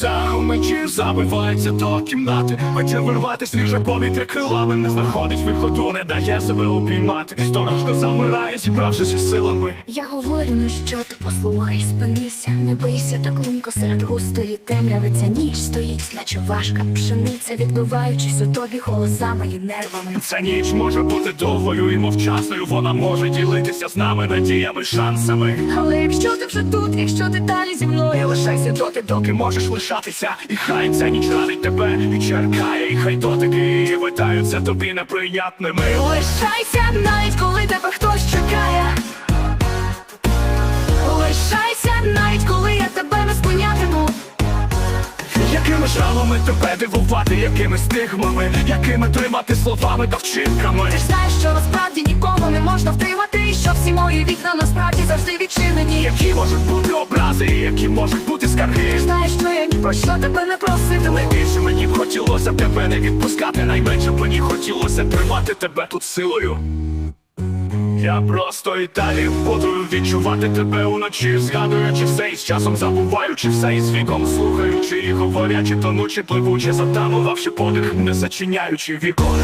Та мечі забивається до кімнати? Хоче вирвати свіже повітря крилами Не знаходить виходу, не дає себе упіймати Сторожко замирає, зібравшися силами. Я говорю, ну що ти послухай, спинися, не бийся так лунко серед густої темряви. Ця ніч стоїть, наче важка пшениця, відбиваючись у тобі голосами і нервами. Ця ніч може бути довгою і мовчасною Вона може ділитися з нами надіями, шансами. Але якщо ти вже тут, якщо ти далі зі мною, Лишайся доти, доки можеш лишатися. І хай ця ніч ранить тебе і черкає І хай дотики видаються тобі неприйнятними. Лишайся навіть коли тебе хтось Якими шрамами тебе дивувати, якими стигмами, якими тримати словами та вчинками Ти ж знаєш, що насправді нікого не можна втримати, і що всі мої вікна насправді завжди відчинені. Які можуть бути образи, і які можуть бути скарги Ти знаєш, що я ні про що тебе не проситиму. Найбільше мені б хотілося тебе не відпускати, найменше б мені хотілося тримати тебе тут силою. Я просто і далі буду відчувати тебе уночі, згадуючи все і з часом забуваючи все і з віком слухаючи і говорячи, тонучи, пливучи, затамувавши подих, не зачиняючи вікон.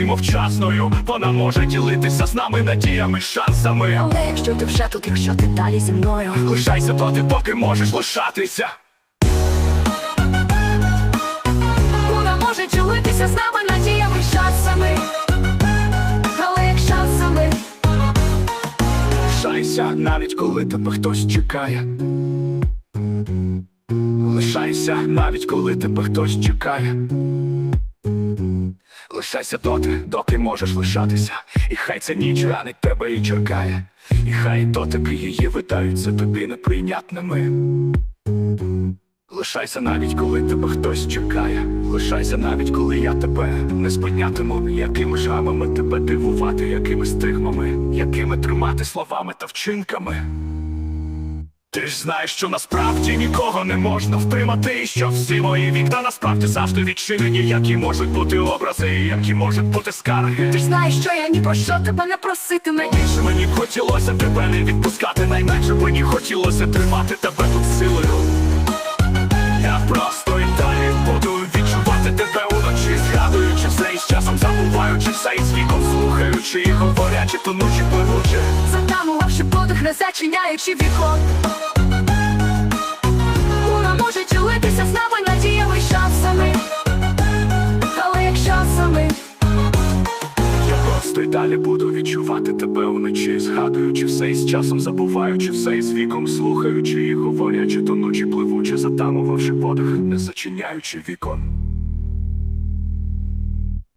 І мовчасною. Вона може ділитися з нами надіями, шансами. Але якщо ти вже тут, якщо ти далі зі мною, Лишайся доти, поки можеш лишатися. вона може ділитися з нами надіями шансами. Але як шансами, Лишайся, навіть коли тебе хтось чекає. Лишайся, навіть коли тебе хтось чекає. Лишайся доти, доки можеш лишатися. І хай ця ніч ранить тебе і черкає. І хай дотики її видаються тобі неприйнятними. Лишайся навіть коли тебе хтось чекає. Лишайся навіть коли я тебе не спинятиму. Якими жамами тебе дивувати, якими стигмами, якими тримати словами та вчинками. Ти ж знаєш, що насправді нікого не можна втримати, і що всі мої вікна насправді завжди відчинені, які можуть бути образи, які можуть бути скарги. ти ж знаєш, що я ні про що тебе не проситиму. Найбільше мені хотілося тебе не відпускати, найменше мені хотілося тримати тебе тут силою. Я просто і далі буду відчувати тебе уночі, згадуючи все і з часом забуваючи все і з віком слухаючи і говорячи, тонучи, пливучи. Затамувавши подих, не зачиняючи вікон. Ділитися з нами надіями шансами. Але як шансами, Я просто й далі буду відчувати тебе вночі, згадуючи все і з часом забуваючи все і з віком слухаючи і говорячи, тонучи, пливучи, затамувавши подих, не зачиняючи вікон.